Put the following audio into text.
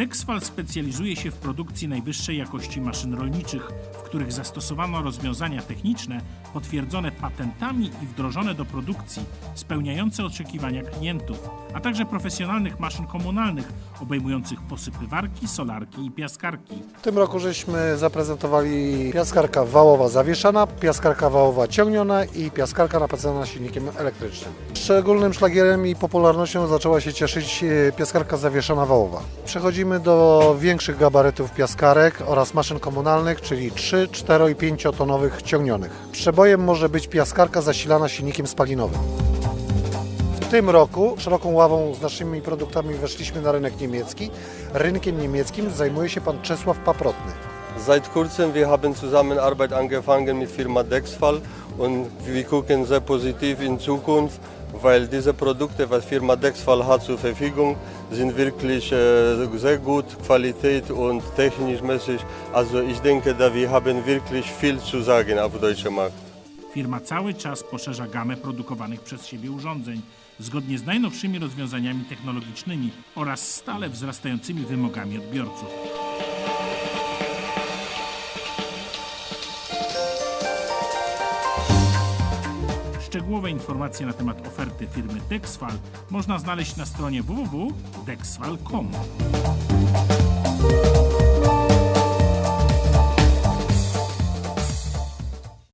Dexfal specjalizuje się w produkcji najwyższej jakości maszyn rolniczych, w których zastosowano rozwiązania techniczne potwierdzone patentami i wdrożone do produkcji, spełniające oczekiwania klientów, a także profesjonalnych maszyn komunalnych obejmujących posypywarki, solarki i piaskarki. W tym roku żeśmy zaprezentowali piaskarka wałowa zawieszana, piaskarka wałowa ciągniona i piaskarka napędzana silnikiem elektrycznym. Szczególnym szlagierem i popularnością zaczęła się cieszyć e, piaskarka zawieszana wałowa. Przechodzimy do większych gabarytów piaskarek oraz maszyn komunalnych, czyli 3, 4 i 5 tonowych ciągnionych. Przebojem może być piaskarka zasilana silnikiem spalinowym. W tym roku szeroką ławą z naszymi produktami weszliśmy na rynek niemiecki. Rynkiem niemieckim zajmuje się pan Czesław Paprotny. Seit kurzem wir haben Zusammenarbeit angefangen mit Firma Dexfall und wir gucken sehr positiv in Zukunft, weil diese Produkte, was Firma Dexfall hat zur Verfügung, sind wirklich äh, sehr gut, Qualität und technisch mäßig. Also ich denke, da wir haben wirklich viel zu sagen auf deutschem Markt. Firma cały czas poszerza gamę produkowanych przez siebie urządzeń zgodnie z najnowszymi rozwiązaniami technologicznymi oraz stale wzrastającymi wymogami odbiorców. Szczegółowe informacje na temat oferty firmy Dexfal można znaleźć na stronie www.dexfal.com.